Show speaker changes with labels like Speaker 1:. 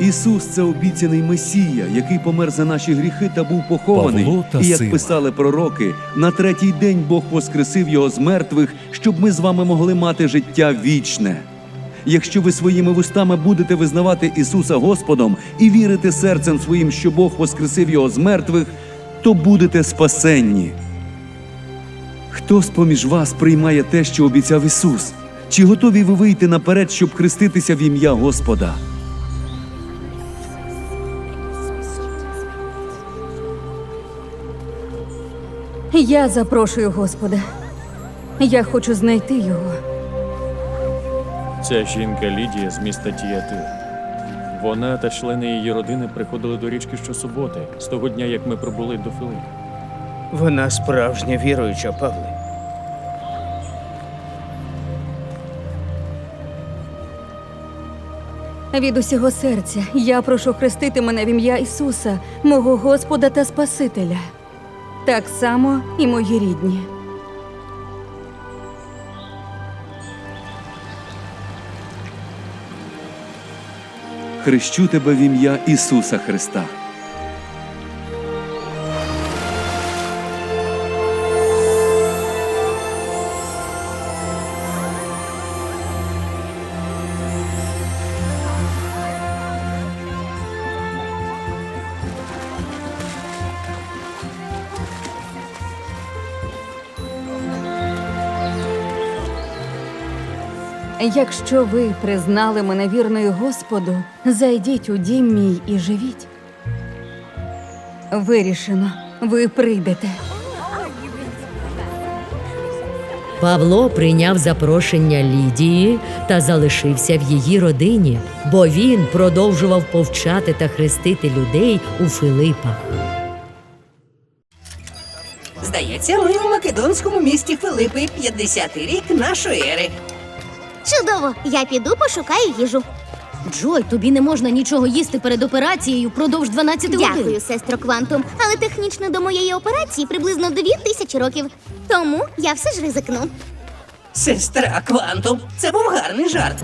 Speaker 1: Ісус це обіцяний Месія, який помер за наші гріхи та був похований.
Speaker 2: Павло та
Speaker 1: і як
Speaker 2: Сила.
Speaker 1: писали пророки, на третій день Бог воскресив його з мертвих, щоб ми з вами могли мати життя вічне. Якщо ви своїми вустами будете визнавати Ісуса Господом і вірити серцем своїм, що Бог воскресив його з мертвих, то будете спасенні. Хто з поміж вас приймає те, що обіцяв Ісус? Чи готові ви вийти наперед, щоб хреститися в ім'я Господа?
Speaker 3: Я запрошую Господа. Я хочу знайти його.
Speaker 4: Ця жінка Лідія з міста Тіатир. Вона та члени її родини приходили до річки щосуботи, з того дня, як ми прибули до Филипа.
Speaker 5: Вона справжня віруюча, Павле.
Speaker 3: Від усього серця я прошу хрестити мене в ім'я Ісуса, мого Господа та Спасителя. Так само і мої рідні.
Speaker 1: Хрещу тебе в ім'я Ісуса Христа.
Speaker 3: Якщо ви признали мене вірною Господу, зайдіть у дім мій і живіть. Вирішено, ви прийдете.
Speaker 6: Павло прийняв запрошення Лідії та залишився в її родині, бо він продовжував повчати та хрестити людей у Филипах.
Speaker 7: Здається, ми в македонському місті Филипи 50-й рік нашої ери.
Speaker 8: Чудово! Я піду пошукаю їжу.
Speaker 9: Джой, тобі не можна нічого їсти перед операцією впродовж 12 годин.
Speaker 8: Дякую, сестро Квантум. Але технічно до моєї операції приблизно дві тисячі років. Тому я все ж ризикну.
Speaker 7: Сестра Квантум, це був гарний жарт.